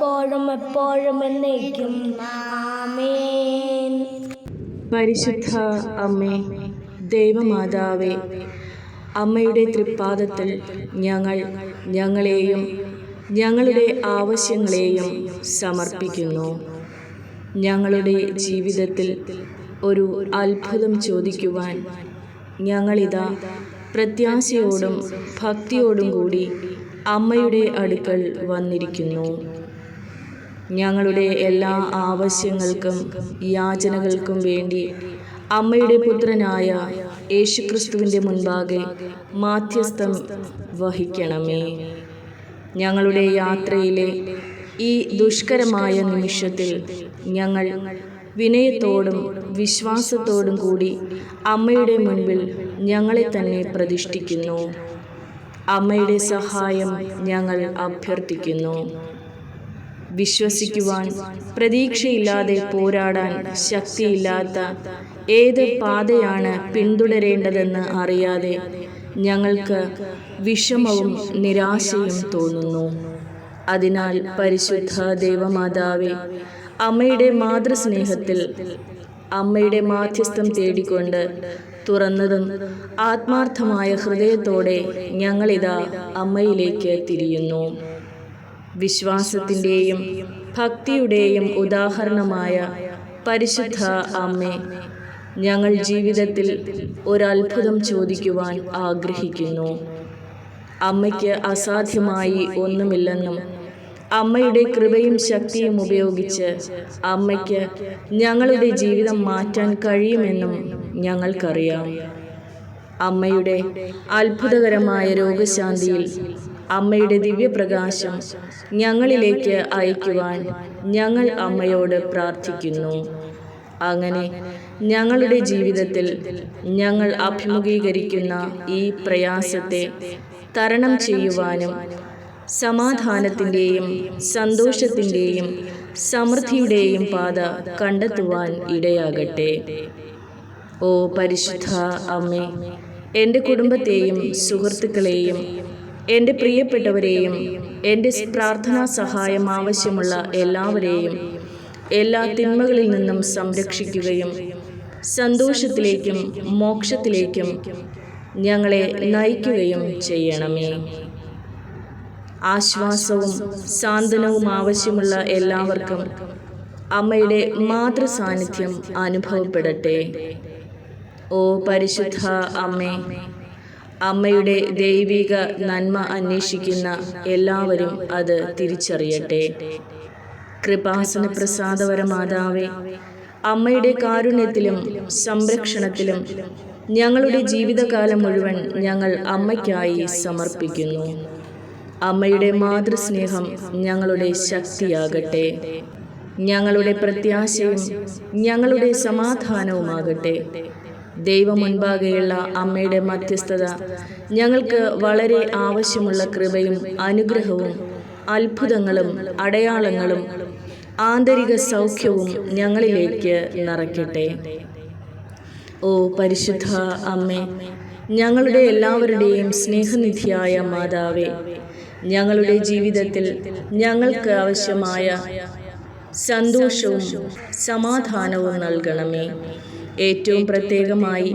ഇപ്പോഴും എപ്പോഴും എന്നേക്കും. ആമേൻ. പരിശുദ്ധ അമ്മേ ദൈവമാതാവേ അമ്മയുടെ തൃപ്പാദത്തിൽ ഞങ്ങൾ ഞങ്ങളെയും ഞങ്ങളുടെ ആവശ്യങ്ങളെയും സമർപ്പിക്കുന്നു. ഞങ്ങളുടെ ജീവിതത്തിൽ ഒരു അത്ഭുതം ചോദിക്കുവാൻ ഞങ്ങളിതാ പ്രത്യാശയോടും ഭക്തിയോടും കൂടി അമ്മയുടെ അടുക്കൽ വന്നിരിക്കുന്നു. ഞങ്ങളുടെ എല്ലാ ആവശ്യങ്ങൾക്കും യാചനകൾക്കും വേണ്ടി അമ്മയുടെ പുത്രനായ യേശുക്രിസ്തുവിന്റെ മുൻപാകെ മാധ്യസ്ഥം വഹിക്കണമേ. ഞങ്ങളുടെ യാത്രയിലെ ഈ ദുഷ്കരമായ നിമിഷത്തിൽ ഞങ്ങൾ വിനയത്തോടും വിശ്വാസത്തോടും കൂടി അമ്മയുടെ മുൻപിൽ ഞങ്ങളെ തന്നെ പ്രതിഷ്ഠിക്കുന്നു. അമ്മയുടെ സഹായം ഞങ്ങൾ അഭ്യർത്ഥിക്കുന്നു. വിശ്വസിക്കുവാൻ പ്രതീക്ഷയില്ലാതെ പോരാടാൻ ശക്തിയില്ലാത്ത ഏത് പാതയാണ് പിന്തുടരേണ്ടതെന്ന് അറിയാതെ ഞങ്ങൾക്ക് വിഷമവും നിരാശയും തോന്നുന്നു. അതിനാൽ പരിശുദ്ധ ദേവമാതാവെ അമ്മയുടെ മാതൃസ്നേഹത്തിൽ അമ്മയുടെ മാധ്യസ്ഥം തേടിക്കൊണ്ട് തുറന്നതും ആത്മാർത്ഥമായ ഹൃദയത്തോടെ ഞങ്ങളിതാ അമ്മയിലേക്ക് തിരിയുന്നു. വിശ്വാസത്തിന്റെയും ഭക്തിയുടെയും ഉദാഹരണമായ പരിശുദ്ധ അമ്മേ ഞങ്ങൾ ജീവിതത്തിൽ ഒരത്ഭുതം ചോദിക്കുവാൻ ആഗ്രഹിക്കുന്നു. അമ്മയ്ക്ക് അസാധ്യമായി ഒന്നുമില്ലെന്നും അമ്മയുടെ കൃപയും ശക്തിയും ഉപയോഗിച്ച് അമ്മയ്ക്ക് ഞങ്ങളുടെ ജീവിതം മാറ്റാൻ കഴിയുമെന്നും ഞങ്ങൾക്കറിയാം. അമ്മയുടെ അത്ഭുതകരമായ രോഗശാന്തിയിൽ അമ്മയുടെ ദിവ്യപ്രകാശം ഞങ്ങളിലേക്ക് അയക്കുവാൻ ഞങ്ങൾ അമ്മയോട് പ്രാർത്ഥിക്കുന്നു. അങ്ങനെ ഞങ്ങളുടെ ജീവിതത്തിൽ ഞങ്ങൾ അഭിമുഖീകരിക്കുന്ന ഈ പ്രയാസത്തെ തരണം ചെയ്യുവാനും സമാധാനത്തിന്റെയും സന്തോഷത്തിന്റെയും സമൃദ്ധിയുടെയും പാത കണ്ടെത്തുവാൻ ഇടയാകട്ടെ. ഓ പരിശുദ്ധ അമ്മേ എന്റെ കുടുംബത്തെയും സുഹൃത്തുക്കളെയും എന്റെ പ്രിയപ്പെട്ടവരെയും എന്റെ പ്രാർത്ഥനാ സഹായം ആവശ്യമുള്ള എല്ലാവരെയും എല്ലാ തിന്മകളിൽ നിന്നും സംരക്ഷിക്കുകയും സന്തോഷത്തിലേക്കും മോക്ഷത്തിലേക്കും ഞങ്ങളെ നയിക്കുകയും ചെയ്യണമേ. ആശ്വാസവും സാന്ത്വനവും ആവശ്യമുള്ള എല്ലാവർക്കും അമ്മയുടെ മാതൃ സാന്നിധ്യം അനുഭവപ്പെടട്ടെ. ഓ പരിശുദ്ധ അമ്മേ അമ്മയുടെ ദൈവിക നന്മ അന്വേഷിക്കുന്ന എല്ലാവരും അത് തിരിച്ചറിയട്ടെ. കൃപാസന പ്രസാദവര മാതാവേ അമ്മയുടെ കാരുണ്യത്തിലും സംരക്ഷണത്തിലും ഞങ്ങളുടെ ജീവിതകാലം മുഴുവൻ ഞങ്ങൾ അമ്മയ്ക്കായി സമർപ്പിക്കുന്നു. അമ്മയുടെ മാതൃസ്നേഹം ഞങ്ങളുടെ ശക്തിയാകട്ടെ. ഞങ്ങളുടെ പ്രത്യാശയും ഞങ്ങളുടെ സമാധാനവുമാകട്ടെ. ദൈവം മുൻപാകെയുള്ള അമ്മയുടെ മധ്യസ്ഥത. ഞങ്ങൾക്ക് വളരെ ആവശ്യമുള്ള കൃപയും അനുഗ്രഹവും അത്ഭുതങ്ങളും അടയാളങ്ങളും ആന്തരിക സൗഖ്യവും ഞങ്ങളിലേക്ക് നിറയ്ക്കട്ടെ. ഓ പരിശുദ്ധ അമ്മേ ഞങ്ങളുടെ എല്ലാവരുടെയും സ്നേഹനിധിയായ മാതാവേ ഞങ്ങളുടെ ജീവിതത്തിൽ ഞങ്ങൾക്ക് ആവശ്യമായ സന്തോഷവും സമാധാനവും നൽകണമേ. ഏറ്റവും പ്രത്യേകമായി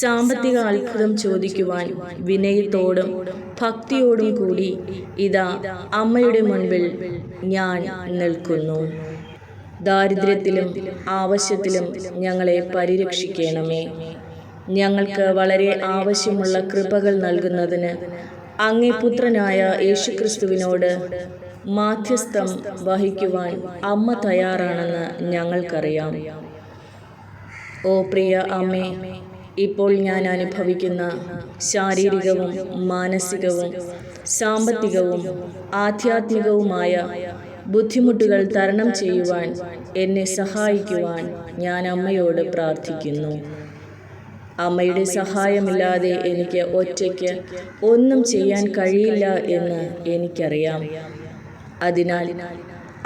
സാമ്പത്തിക അത്ഭുതം ചോദിക്കുവാൻ വിനയത്തോടും ഭക്തിയോടും കൂടി ഇതാ അമ്മയുടെ മുൻപിൽ ഞാൻ നിൽക്കുന്നു. ദാരിദ്ര്യത്തിലും ആവശ്യത്തിലും ഞങ്ങളെ പരിരക്ഷിക്കണമേ. ഞങ്ങൾക്ക് വളരെ ആവശ്യമുള്ള കൃപകൾ നൽകുന്നതിന് അങ്ങേ പുത്രനായ യേശുക്രിസ്തുവിനോട് മാധ്യസ്ഥം വഹിക്കുവാൻ അമ്മ തയ്യാറാണെന്ന് ഞങ്ങൾക്കറിയാം. ഓ പ്രിയ അമ്മേ ഇപ്പോൾ ഞാൻ അനുഭവിക്കുന്ന ശാരീരികവും മാനസികവും സാമ്പത്തികവും ആധ്യാത്മികവുമായ ബുദ്ധിമുട്ടുകൾ തരണം ചെയ്യുവാൻ എന്നെ സഹായിക്കുവാൻ ഞാൻ അമ്മയോട് പ്രാർത്ഥിക്കുന്നു. അമ്മയുടെ സഹായമില്ലാതെ എനിക്ക് ഒറ്റയ്ക്ക് ഒന്നും ചെയ്യാൻ കഴിയില്ല എന്ന് എനിക്കറിയാം. അതിനാൽ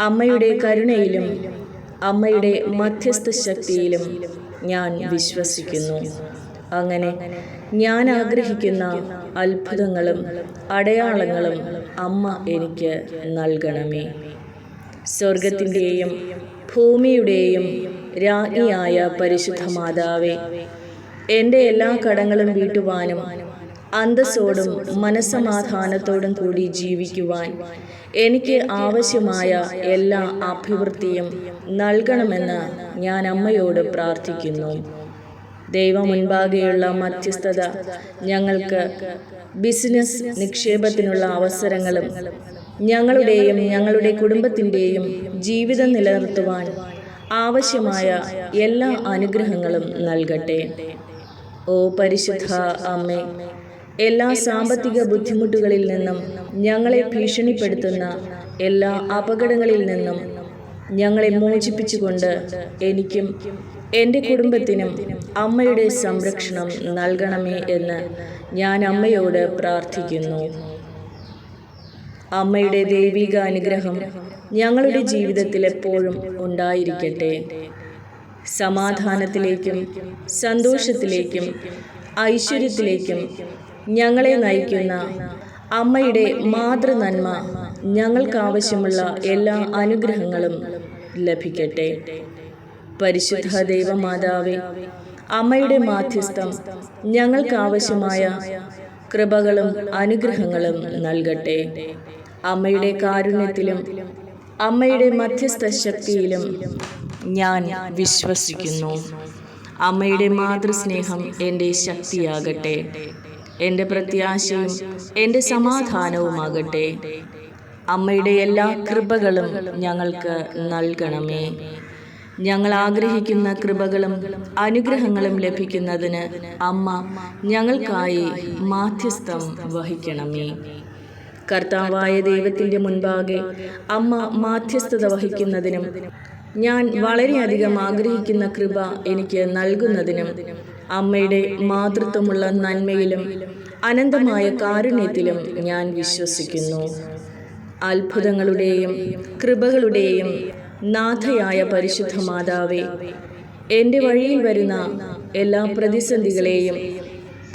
അമ്മയുടെ കരുണയിലും അമ്മയുടെ മധ്യസ്ഥ ശക്തിയിലും ഞാൻ വിശ്വസിക്കുന്നു. അങ്ങനെ ഞാൻ ആഗ്രഹിക്കുന്ന അത്ഭുതങ്ങളും അടയാളങ്ങളും അമ്മ എനിക്ക് നൽകണമേ. സ്വർഗത്തിന്റെയും ഭൂമിയുടെയും രാജ്ഞിയായ പരിശുദ്ധ മാതാവേ എന്റെ എല്ലാ കടങ്ങളും വീട്ടുവാനും അന്തസ്സോടും മനസ്സമാധാനത്തോടും കൂടി ജീവിക്കുവാൻ എനിക്ക് ആവശ്യമായ എല്ലാ അഭിവൃദ്ധിയും നൽകണമെന്ന് ഞാൻ അമ്മയോട് പ്രാർത്ഥിക്കുന്നു. ദൈവം മുൻപാകെയുള്ള മധ്യസ്ഥത ഞങ്ങൾക്ക് ബിസിനസ് നിക്ഷേപത്തിനുള്ള അവസരങ്ങളും ഞങ്ങളുടെയും ഞങ്ങളുടെ കുടുംബത്തിന്റെയും ജീവിതം നിലനിർത്തുവാൻ ആവശ്യമായ എല്ലാ അനുഗ്രഹങ്ങളും നൽകട്ടെ. ഓ പരിശുദ്ധ അമ്മേ എല്ലാ സാമ്പത്തിക ബുദ്ധിമുട്ടുകളിൽ നിന്നും ഞങ്ങളെ ഭീഷണിപ്പെടുത്തുന്ന എല്ലാ അപകടങ്ങളിൽ നിന്നും ഞങ്ങളെ മോചിപ്പിച്ചുകൊണ്ട് എനിക്കും എന്റെ കുടുംബത്തിനും അമ്മയുടെ സംരക്ഷണം നൽകണമേ എന്ന് ഞാൻ അമ്മയോട് പ്രാർത്ഥിക്കുന്നു. അമ്മയുടെ ദൈവിക അനുഗ്രഹം ഞങ്ങളുടെ ജീവിതത്തിൽ എപ്പോഴും ഉണ്ടായിരിക്കട്ടെ. സമാധാനത്തിലേക്കും സന്തോഷത്തിലേക്കും ഐശ്വര്യത്തിലേക്കും ഞങ്ങളെ നയിക്കുന്ന അമ്മയുടെ മാതൃനന്മ ഞങ്ങൾക്കാവശ്യമുള്ള എല്ലാ അനുഗ്രഹങ്ങളും ലഭിക്കട്ടെ. പരിശുദ്ധ ദൈവമാതാവേ അമ്മയുടെ മാധ്യസ്ഥം ഞങ്ങൾക്കാവശ്യമായ കൃപകളും അനുഗ്രഹങ്ങളും നൽകട്ടെ. അമ്മയുടെ കാരുണ്യത്തിലും അമ്മയുടെ മധ്യസ്ഥ ശക്തിയിലും ഞാൻ വിശ്വസിക്കുന്നു. അമ്മയുടെ മാതൃസ്നേഹം എന്റെ ശക്തിയാകട്ടെ. എന്റെ പ്രത്യാശയും എന്റെ സമാധാനവുമാകട്ടെ. അമ്മയുടെ എല്ലാ കൃപകളും ഞങ്ങൾക്ക് നൽകണമേ. ഞങ്ങൾ ആഗ്രഹിക്കുന്ന കൃപകളും അനുഗ്രഹങ്ങളും ലഭിക്കുന്നതിന് അമ്മ ഞങ്ങൾക്കായി മാധ്യസ്ഥം വഹിക്കണമേ. കർത്താവായ ദൈവത്തിന്റെ മുൻപാകെ അമ്മ മാധ്യസ്ഥത വഹിക്കുന്നതിനും ഞാൻ വളരെയധികം ആഗ്രഹിക്കുന്ന കൃപ എനിക്ക് നൽകുന്നതിനും അമ്മയുടെ മാതൃത്വമുള്ള നന്മയിലും അനന്തമായ കാരുണ്യത്തിലും ഞാൻ വിശ്വസിക്കുന്നു. അത്ഭുതങ്ങളുടെയും കൃപകളുടെയും നാഥയായ പരിശുദ്ധ മാതാവേ എന്റെ വഴിയിൽ വരുന്ന എല്ലാ പ്രതിസന്ധികളെയും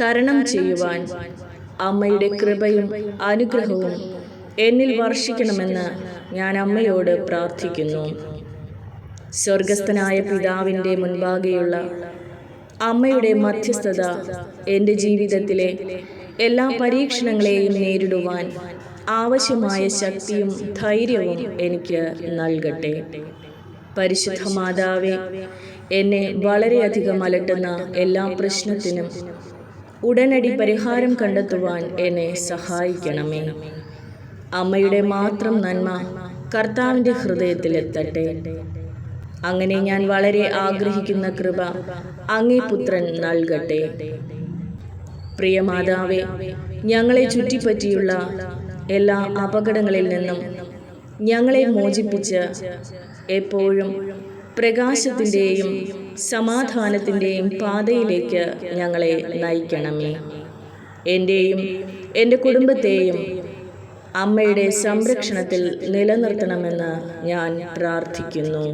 തരണം ചെയ്യുവാൻ അമ്മയുടെ കൃപയും അനുഗ്രഹവും എന്നിൽ വർഷിക്കണമെന്ന് ഞാൻ അമ്മയോട് പ്രാർത്ഥിക്കുന്നു. സ്വർഗസ്ഥനായ പിതാവിന്റെ മുൻപാകെയുള്ള അമ്മയുടെ മധ്യസ്ഥത എന്റെ ജീവിതത്തിലെ എല്ലാ പരീക്ഷണങ്ങളെയും നേരിടുവാൻ ആവശ്യമായ ശക്തിയും ധൈര്യവും എനിക്ക് നൽകട്ടെ. പരിശുദ്ധ മാതാവെ എന്നെ വളരെയധികം അലട്ടുന്ന എല്ലാ പ്രശ്നത്തിനും ഉടനടി പരിഹാരം കണ്ടെത്തുവാൻ എന്നെ സഹായിക്കണമേ. അമ്മയുടെ മാത്രം നന്മ കർത്താവിന്റെ ഹൃദയത്തിലെത്തട്ടെ അങ്ങനെ ഞാൻ വളരെ ആഗ്രഹിക്കുന്ന കൃപ അങ്ങേ പുത്രൻ നൽകട്ടെ. പ്രിയ മാതാവേ ഞങ്ങളെ ചുറ്റിപ്പറ്റിയുള്ള എല്ലാ അപകടങ്ങളിൽ നിന്നും ഞങ്ങളെ മോചിപ്പിച്ച് എപ്പോഴും പ്രകാശത്തിന്റെയും സമാധാനത്തിന്റെയും പാതയിലേക്ക് ഞങ്ങളെ നയിക്കണമേ. എന്റെയും എന്റെ കുടുംബത്തെയും അമ്മയുടെ സംരക്ഷണത്തിൽ നിലനിർത്തണമെന്ന് ഞാൻ പ്രാർത്ഥിക്കുന്നു.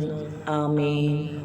ആമേൻ.